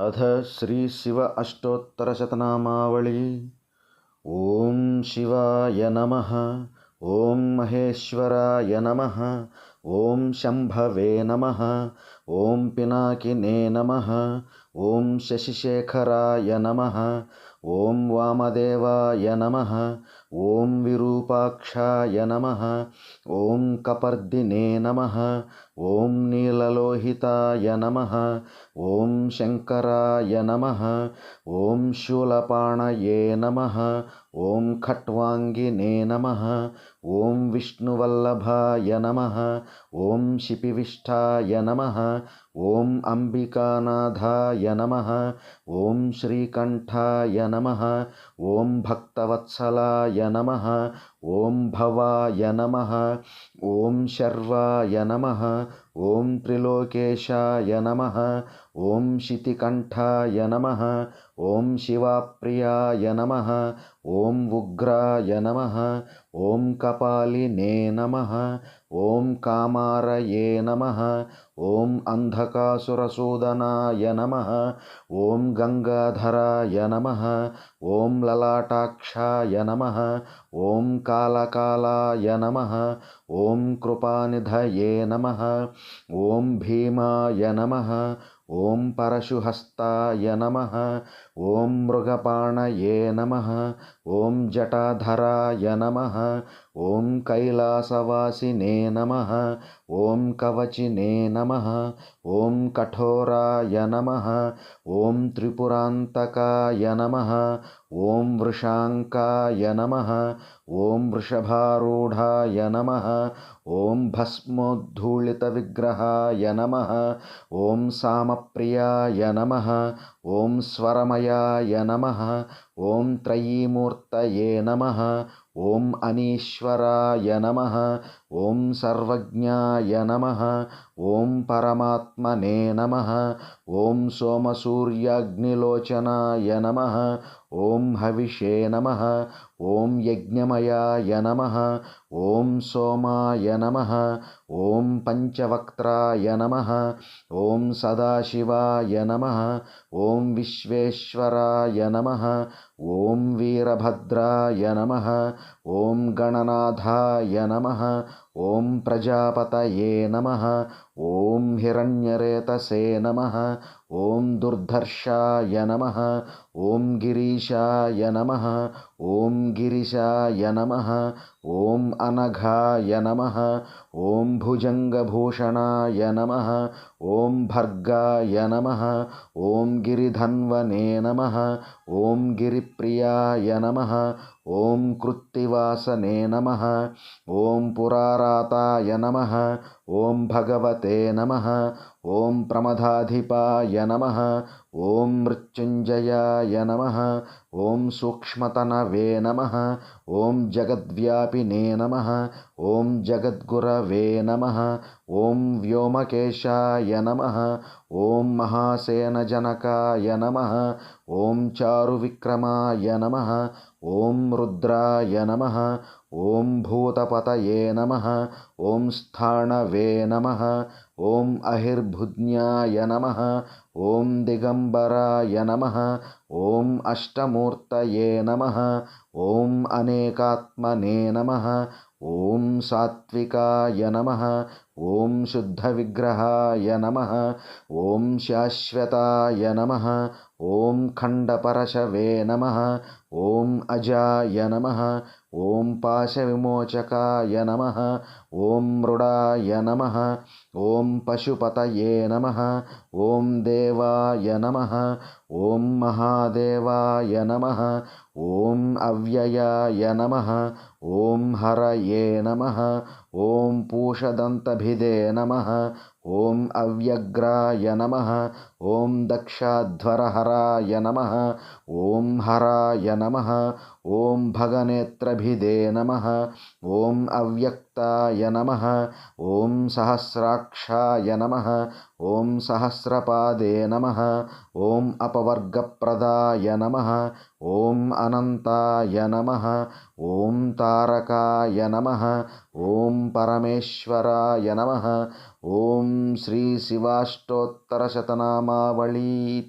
अथ श्रीशिव अष्टोत्तरशतनामावळी। ॐ शिवाय नमः। ॐ महेश्वराय नमः। ॐ शम्भवे नमः। ॐ पिनाकिने नमः। ॐ शशिशेखराय नमः। ॐ वामदेवाय नमः ॐ विरूपाक्षाय नमः ॐ कपर्दिने नमः ॐ नीललोहिताय नमः ॐ शङ्कराय नमः ॐ शूलपाणये नमः ॐ खट्वाङ्गिने नमः ॐ विष्णुवल्लभाय नमः ॐ शिपिविष्ठाय नमः ॐ अम्बिकानाथाय नमः ॐ श्रीकण्ठाय नमः ॐ भक्तवत्सलाय नमः। ॐ भवाय नमः ॐ शर्वाय नमः ॐ त्रिलोकेशाय नमः ॐ शितिकण्ठाय नमः ॐ शिवाप्रियाय नमः ॐ उग्राय नमः ॐ कपालिने नमः ॐ कामारये नमः ॐ अन्धकासुरसूदनाय नमः ॐ गङ्गाधराय नमः ॐ ललाटाक्षाय नमः ॐ कालकालाय नमः। ॐ कृपानिधये नमः। ॐ भीमाय नमः। ॐ परशुहस्ताय नमः। ॐ मृगपाणये नमः। ॐ जटाधराय नमः। ॐ कैलासवासिने नमः। ॐ कवचिने नमः। ॐ कठोराय नमः ॐ त्रिपुरान्तकाय नमः ॐ वृषाङ्काय नमः ॐ वृषभारूढाय नमः ॐ भस्मोद्धूलितविग्रहाय नमः ॐ सामप्रियाय नमः ॐ स्वरमयाय नमः ॐ त्रयीमूर्तये नमः ॐ अनीश्वराय नमः ॐ सर्वज्ञाय नमः ॐ परमात्मने नमः ॐ सोमसूर्याग्निलोचनाय नमः ॐ हविषे नमः ॐ यज्ञमयाय नमः ॐ सोमाय नमः ॐ पञ्चवक्त्राय नमः ॐ सदाशिवाय नमः ॐ विश्वेश्वराय नमः ॐ वीरभद्राय नमः ॐ गणनाथाय नमः ॐ प्रजापतये नमः ॐ हिरण्यरेतसे नमः ॐ दुर्धर्षाय नमः ॐ गिरीशाय नमः ॐ गिरिशाय नमः ॐ अनघाय नमः ॐ भुजङ्गभूषणाय नमः ॐ भर्गाय नमः ॐ गिरिधन्वने नमः ॐ गिरिप्रियाय नमः ॐ कृत्तिवासने नमः ॐ ॐ भगवते नमः। ॐ प्रमदाधिपाय नमः ॐ मृत्युञ्जयाय नमः ॐ सूक्ष्मतनवे नमः ॐ जगद्व्यापिने नमः ॐ जगद्गुरवे नमः ॐ व्योमकेशाय नमः ॐ महासेनजनकाय नमः ॐ चारुविक्रमाय नमः ॐ रुद्राय नमः ॐ भूतपतये नमः ॐ स्थाणवे नमः ॐ अहिर्भुज्ञाय नमः ॐ दिगम्बराय नमः ॐ अष्टमूर्तये नमः ॐ अनेकात्मने नमः ॐ सात्विकाय नमः ॐ शुद्धविग्रहाय नमः ॐ शाश्वताय नमः ॐ खण्डपरशवे नमः ॐ अजाय नमः ॐ पाशविमोचकाय नमः ॐ मृडाय नमः ॐ पशुपतये नमः ॐ देवाय नमः ॐ महादेवाय नमः ॐ अव्ययाय नमः ॐ हरये नमः ॐ पूषदन्तभिदे नमः। ॐ अव्यग्राय नमः। ॐ दक्षाध्वरहराय नमः। ॐ हराय नमः। ॐ भगनेत्रभिदे नमः। ॐ अव्यक्ताय नमः। ॐ सहस्राक्षाय नमः। ॐ सहस्रपादे नमः। ॐ अपवर्गप्रदाय नमः। ॐ अनन्ताय नमः। ॐ तारकाय नमः। ॐ परमेश्वराय नमः। ॐ श्रीशिवाष्टोत्तरशतनामावळी